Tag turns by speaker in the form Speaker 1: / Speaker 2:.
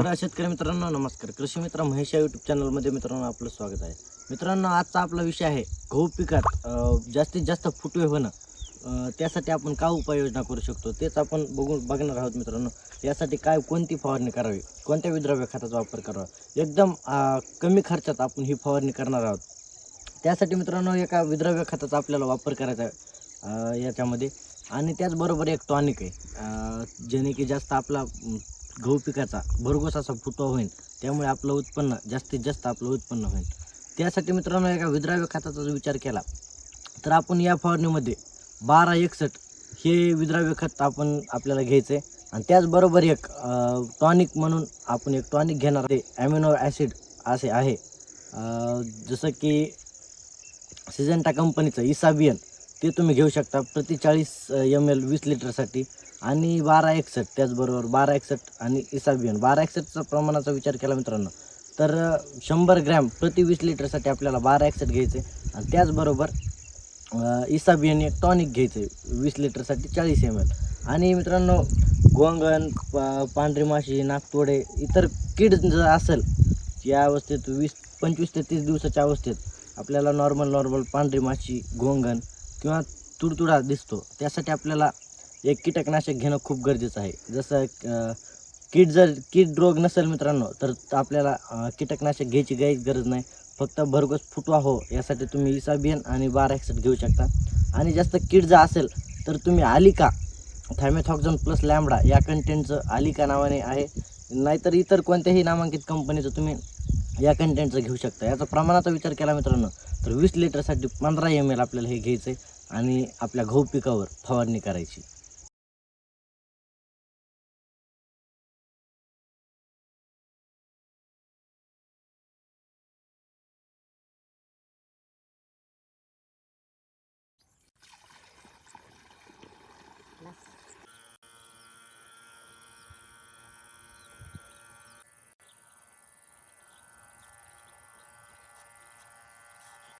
Speaker 1: शेतकरी मित्रांनो नमस्कार. कृषी मित्र महेश या यूट्यूब चॅनलमध्ये मित्रांनो आपलं स्वागत आहे. मित्रांनो आजचा आपला विषय आहे गहू पिकात जास्तीत जास्त फुटवे होणं. त्यासाठी आपण काय उपाययोजना करू शकतो तेच आपण बघून बघणार आहोत मित्रांनो. यासाठी काय कोणती फवारणी करावी? कोणत्या विद्रव्य खताचा वापर करावा? एकदम कमी खर्चात आपण ही फवारणी करणार आहोत. त्यासाठी मित्रांनो एका विद्रव्य खताचा आपल्याला वापर करायचा आहे अं, याच्यामध्ये. आणि त्याचबरोबर एक टॉनिक आहे. अं, की जास्त आपला गहू पिकाचा भरघोस असा फुटवा होईल त्यामुळे आपलं उत्पन्न जास्तीत जास्त आपलं उत्पन्न होईल त्यासाठी मित्रांनो एका विद्राव्य खताचा जर विचार केला तर आपण या फवारणीमध्ये बारा एकसठ हे विद्राव्य खत आपण आपल्याला घ्यायचं. आहे आणि त्याचबरोबर एक टॉनिक म्हणून आपण एक टॉनिक घेणार ते ॲमिनो ॲसिड असे आहे. जसं की सिजंटा कंपनीचं इसाबियन ते तुम्ही घेऊ शकता. प्रति चाळीस एम एल वीस लिटरसाठी आणि बारा एकसठ त्याचबरोबर बारा एकसठ आणि इसाबियन बारा एकसठचा प्रमाणाचा विचार केला मित्रांनो तर शंभर ग्रॅम प्रति वीस लिटरसाठी आपल्याला बारा एकसठ घ्यायचे आणि त्याचबरोबर इसाबियन एक टॉनिक घ्यायचं आहे वीस लिटरसाठी चाळीस एम एल आणि मित्रांनो गोंगण पा पांढरी माशी नागतोडे इतर कीड जर असेल या अवस्थेत वीस पंचवीस ते तीस दिवसाच्या अवस्थेत आपल्याला नॉर्मल नॉर्मल पांढरी माशी गोंगण किंवा तुडतुडा दिसतो. त्यासाठी आपल्याला एक कीटकनाशक घेणं खूप गरजेचं आहे. जसं कीट कीड जर कीड रोग नसेल मित्रांनो तर आपल्याला कीटकनाशक घ्यायची काहीच गरज नाही. फक्त भरघोस फुटवा हो यासाठी तुम्ही इसाबियन आणि बारा एक्सेट घेऊ शकता. आणि जास्त कीड जर असेल तर तुम्ही आलिका थायमेथॉक्झन प्लस लॅमडा या कंटेंटचं आलिका नावाने आहे. नाहीतर इतर कोणत्याही नामांकित कंपनीचं तुम्ही या कंटेंटचं घेऊ शकता. याचा प्रमाणाचा विचार केला मित्रांनो तर वीस लिटरसाठी पंधरा एम एल आपल्याला हे घ्यायचं आहे आणि आपल्या गहू पिकावर फवारणी करायची.